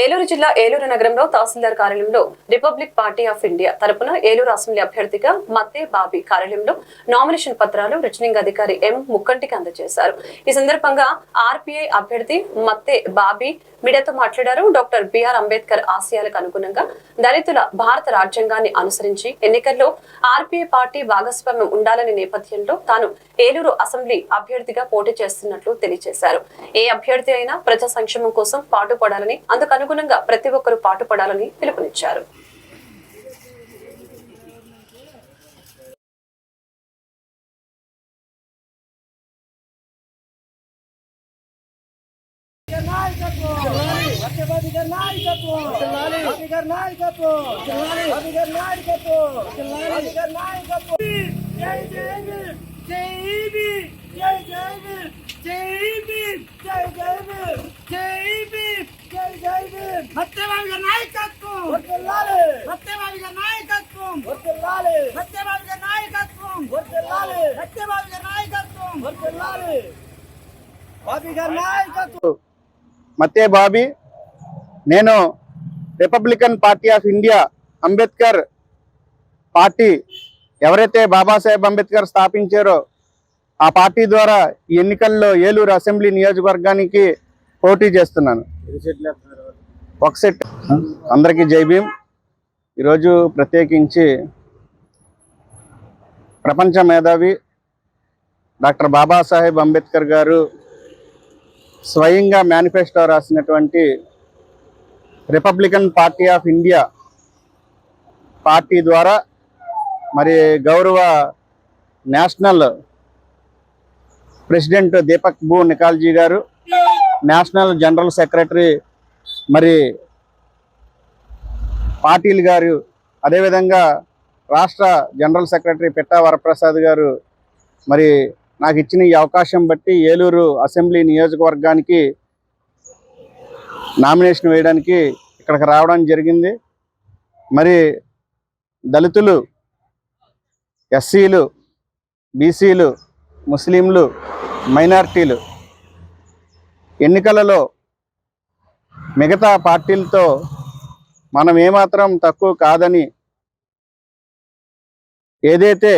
ఏలూరు జిల్లా ఏలూరు నగరంలో తహసీల్దార్ కార్యాలయంలో రిపబ్లిక్ పార్టీ ఆఫ్ ఇండియా తరపున ఏలూరు అసెంబ్లీ అభ్యర్థిగా మత్తే బాబీ కార్యాలయంలో నామినేషన్ పత్రాలు రిటర్నింగ్ అధికారి ఎం ముక్కంటికి అందజేశారు. ఈ సందర్భంగా ఆర్పీఐ అభ్యర్థి మత్తే బాబీ మీడియాతో మాట్లాడారు. డాక్టర్ బిఆర్ అంబేద్కర్ ఆశయాలకు అనుగుణంగా దళితుల భారత రాజ్యాంగాన్ని అనుసరించి ఎన్నికల్లో ఆర్పీఐ పార్టీ భాగస్వామ్యం ఉండాలనే నేపథ్యంలో తాను ఏలూరు అసెంబ్లీ అభ్యర్థిగా పోటీ చేస్తున్నట్లు తెలియజేశారు. ఏ అభ్యర్థి అయినా ప్రజా సంక్షేమం కోసం పాటుపడాలని అందుకను అనుగుణంగా ప్రతి ఒక్కరూ పాటుపడాలని పిలుపునిచ్చారు. నాయకత్వం నాయకత్వం నాయకత్వం నాయకత్వం నాయకత్వం జై జై జై భీమ్ జై భీమ్ జై జై భీమ్ జై భీమ్ జై జై భీమ్ గారి నాయకత్వం. గారి నాయకత్వం. గారి నాయకత్వం. గారి నాయకత్వం. వర్ధిల్లాలి బాబీ గారి నాయకత్వం. మత్తే బాబీ నేను Republican Party of India Ambedkar party ఎవరైతే బాబాసాహెబ్ అంబేద్కర్ స్థాపించారో ఆ పార్టీ ద్వారా ఈ ఎన్నికల్లో ఏలూరు అసెంబ్లీ నియోజకవర్గానికి పోటీ చేస్తున్నాను. ఒక సెట్. అందరికీ జై భీమ్. ఈరోజు ప్రత్యేకించి ప్రపంచ మేధావి డాక్టర్ బాబాసాహెబ్ అంబేద్కర్ గారు స్వయంగా మేనిఫెస్టో రాసినటువంటి Republican Party of India party ద్వారా మరి గౌరవ నేషనల్ ప్రెసిడెంట్ దీపక్ భూ నికాల్జీ గారు నేషనల్ జనరల్ సెక్రటరీ మరి పాటిల్ గారు అదేవిధంగా రాష్ట్ర జనరల్ సెక్రటరీ పిట్టా వరప్రసాద్ గారు మరి నాకు ఇచ్చిన ఈ అవకాశం బట్టి ఏలూరు అసెంబ్లీ నియోజకవర్గానికి నామినేషన్ వేయడానికి ఇక్కడికి రావడం జరిగింది. మరి దళితులు ఎస్సీలు బీసీలు ముస్లింలు మైనార్టీలు ఎన్నికలలో మిగతా పార్టీలతో మనం ఏమాత్రం తక్కువ కాదని ఏదైతే